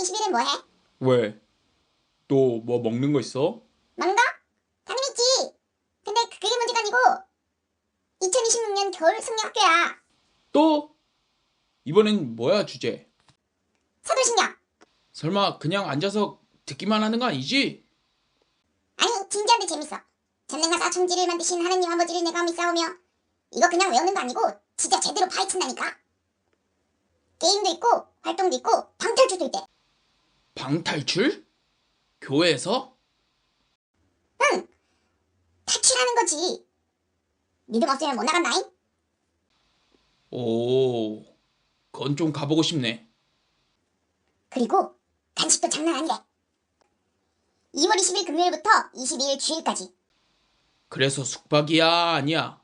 20일엔 뭐해? 왜? 또뭐 먹는 거 있어? 먹는 거? 당연히 있지. 근데 그게 문제가 아니고 2026년 겨울 승려 학교야. 또? 이번엔 뭐야 주제? 서둘신경. 설마 그냥 앉아서 듣기만 하는 거 아니지? 아니 진지한데 재밌어. 전능하사 천지를 만드신 하느님 아버지를 내가 믿사오며 이거 그냥 외우는 거 아니고 진짜 제대로 파헤친다니까. 게임도 있고 활동도 있고 방탈출도 있대. 방탈출? 교회에서? 탈출하는 거지. 믿음 없으면 못 나간다잉. 오, 그건 좀 가보고 싶네. 그리고 간식도 장난 아니래. 2월 20일 금요일부터 22일 주일까지. 그래서 숙박이야, 아니야?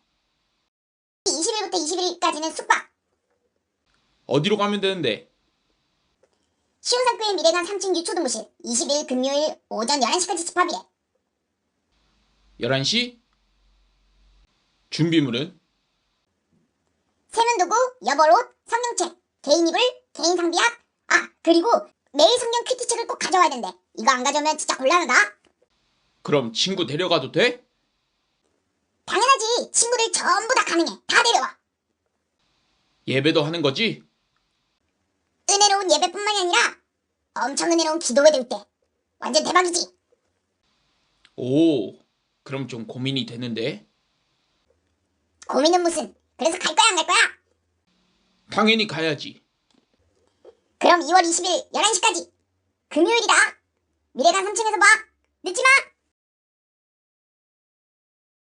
20일부터 21일까지는 숙박. 어디로 가면 되는데? 시흥상교의 미래관 3층 유초등부실. 20일 금요일 오전 11시까지 집합이래. 11시? 준비물은? 세면도구, 여벌옷, 성경책, 개인 이불, 개인 상비약. 아, 그리고 매일 성경 큐티책을 꼭 가져와야 된대. 이거 안 가져오면 진짜 곤란하다. 그럼 친구 데려가도 돼? 당연하지. 친구들 전부 다 가능해. 다 데려와. 예배도 하는 거지? 은혜로운 예배뿐만이 아니라 엄청 은혜로운 기도회도 있대. 완전 대박이지. 오, 그럼 좀 고민이 되는데? 고민은 무슨. 그래서 갈 거야 안 갈 거야? 당연히 가야지. 그럼 2월 20일 11시까지. 금요일이다. 미래관 3층에서 봐. 늦지 마.